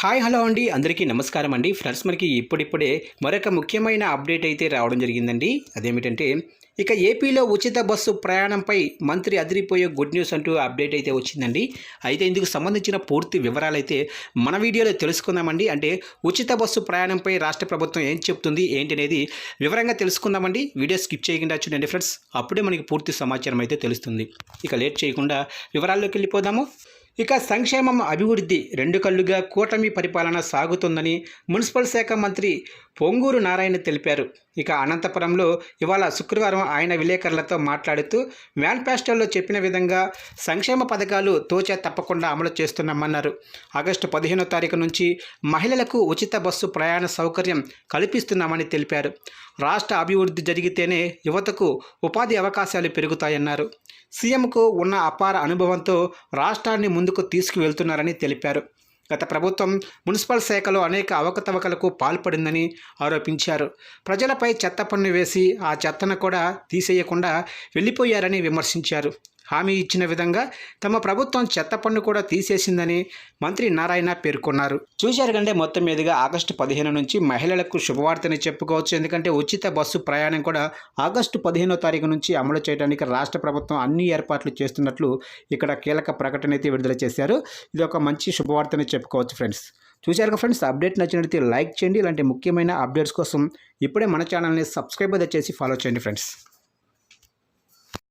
Hi hello అండి. అందరికీ నమస్కారం అండి. ఫ్రెండ్స్ మనకి ఇప్పుడిప్పుడే మరొక ముఖ్యమైన అప్డేట్ అయితే రావడం జరిగిందండి. అదేమిటంటే ఇక ఏపీలో ఉచిత బస్సు ప్రయాణంపై మంత్రి అదిరిపోయే గుడ్ న్యూస్ అంటూ అప్డేట్ అయితే వచ్చిందండి. అయితే ఇందుకు సంబంధించిన పూర్తి వివరాలు అయితే మన వీడియోలో తెలుసుకుందామండి. అంటే ఉచిత బస్సు ప్రయాణంపై రాష్ట్ర ప్రభుత్వం ఏం చెప్తుంది ఏంటి అనేది వివరంగా తెలుసుకుందామండి. వీడియో స్కిప్ చేయకుండా చూడండి ఫ్రెండ్స్. అప్పుడే మనకి పూర్తి సమాచారం అయితే తెలుస్తుంది. ఇక లేట్ చేయకుండా వివరాల్లోకి వెళ్ళిపోదాము. ఇక సంక్షేమం అభివృద్ధి రెండు కళ్ళుగా కూటమి పరిపాలన సాగుతుందని మున్సిపల్ శాఖ మంత్రి పొంగూరు నారాయణ తెలిపారు. ఇక అనంతపురంలో ఇవాళ శుక్రవారం ఆయన విలేకరులతో మాట్లాడుతూ మేనిఫెస్టోలో చెప్పిన విధంగా సంక్షేమ పథకాలు తోచే తప్పకుండా అమలు చేస్తున్నామన్నారు. ఆగస్టు పదిహేనో తారీఖు నుంచి మహిళలకు ఉచిత బస్సు ప్రయాణ సౌకర్యం కల్పిస్తున్నామని తెలిపారు. రాష్ట్ర అభివృద్ధి జరిగితేనే యువతకు ఉపాధి అవకాశాలు పెరుగుతాయన్నారు. సీఎంకు ఉన్న అపార అనుభవంతో రాష్ట్రాన్ని ముందుకు తీసుకువెళ్తున్నారని తెలిపారు. గత ప్రభుత్వం మున్సిపల్ శాఖలో అనేక అవకతవకలకు పాల్పడిందని ఆరోపించారు. ప్రజలపై చెత్త పన్ను వేసి ఆ చెత్తను కూడా తీసేయకుండా వెళ్ళిపోయారని విమర్శించారు. హామీ ఇచ్చిన విధంగా తమ ప్రభుత్వం చెత్త పన్ను కూడా తీసేసిందని మంత్రి నారాయణ పేర్కొన్నారు. చూశారు కంటే మొత్తం మీదుగా ఆగస్టు పదిహేను నుంచి మహిళలకు శుభవార్తని చెప్పుకోవచ్చు. ఎందుకంటే ఉచిత బస్సు ప్రయాణం కూడా ఆగస్టు పదిహేనో తారీఖు నుంచి అమలు చేయడానికి రాష్ట్ర ప్రభుత్వం అన్ని ఏర్పాట్లు చేస్తున్నట్లు ఇక్కడ కీలక ప్రకటన అయితే విడుదల చేశారు. ఇది ఒక మంచి శుభవార్తని చెప్పుకోవచ్చు ఫ్రెండ్స్. చూశారు కదా ఫ్రెండ్స్ అప్డేట్ నచ్చినట్లయితే లైక్ చేయండి. ఇలాంటి ముఖ్యమైన అప్డేట్స్ కోసం ఇప్పుడే మన ఛానల్ని సబ్స్క్రైబ్ అయితే చేసి ఫాలో చేయండి ఫ్రెండ్స్.